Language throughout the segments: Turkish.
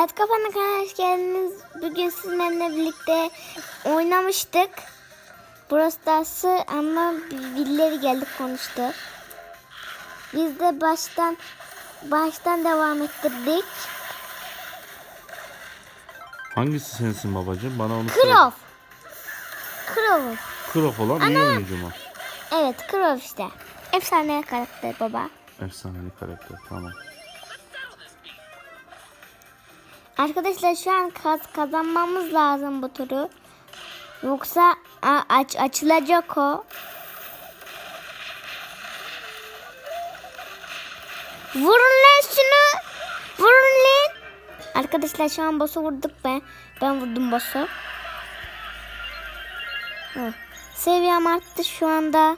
Evet kafana kanal hoş geldiniz. Bugün sizinle birlikte oynamıştık. Brawl Stars'ı ama birileri geldi konuştu. Biz de baştan baştan devam ettirdik. Hangisi sensin babacığım? Bana onu söyle. Crow. Crow. Croft olan iyi oyuncu mu? Evet Crow işte. Efsane karakter baba. Efsaneli karakter tamam. Arkadaşlar şu an kaz kazanmamız lazım bu turu. Yoksa aç açılacak o. Vurun lan şunu. Vurun lan. Arkadaşlar şu an boss'u vurduk be. Ben vurdum boss'u. Seviyem arttı şu anda.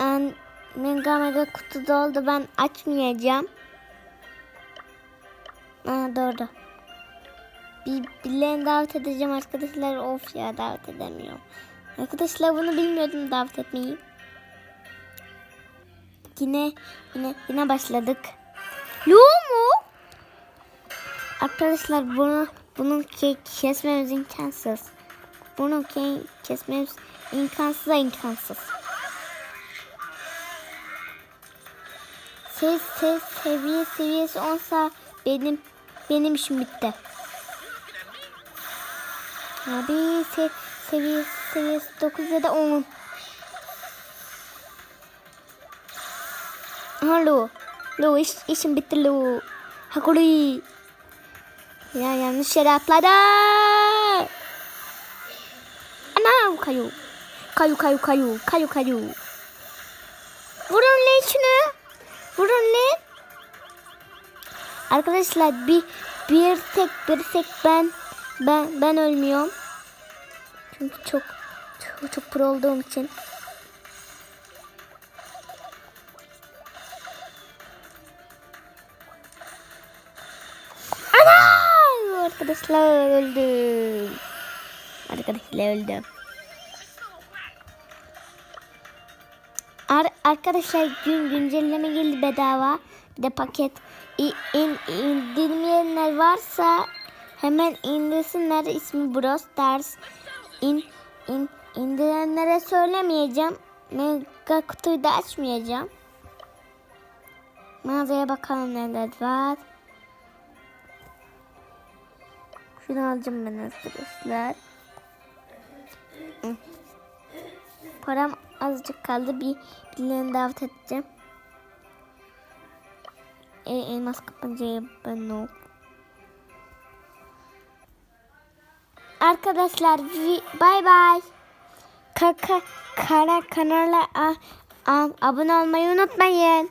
En- Mega mega kutu doldu. Ben açmayacağım. Aa, doğru. Bir, birilerini davet edeceğim arkadaşlar. Of ya davet edemiyorum. Arkadaşlar bunu bilmiyordum davet etmeyi. Yine yine yine başladık. Lu mu? Arkadaşlar bunu bunun ke kesmemiz imkansız. Bunu ke kesmemiz imkansız imkansız. Ses ses seviye seviyesi olsa benim benim işim bitti. Abi se seviye seviyesi 9 ya da 10. Aha Lu. Lu iş, işim bitti Lu. Hakuri. Ya yanlış yere atladı. Ana kayu. Kayu kayu kayu. Kayu kayu. Vurun lan şunu. Vurun lan. Arkadaşlar bir bir tek bir tek ben ben ben ölmüyorum. Çünkü çok çok, çok pro olduğum için. Ana! Arkadaşlar öldüm. Arkadaşlar öldüm. Ar arkadaşlar gün güncelleme geldi bedava. De paket İ in indirmeyenler varsa hemen indirsinler. İsmi Brawl Stars. İn, in, indirenlere söylemeyeceğim. Mega kutuyu da açmayacağım. Mağazaya bakalım neler var. Şunu alacağım ben arkadaşlar. Param azıcık kaldı. Bir birilerini davet edeceğim. E, elmas kapancaya ben o. Arkadaşlar bay bay. Kaka kara kanala a, a, abone olmayı unutmayın.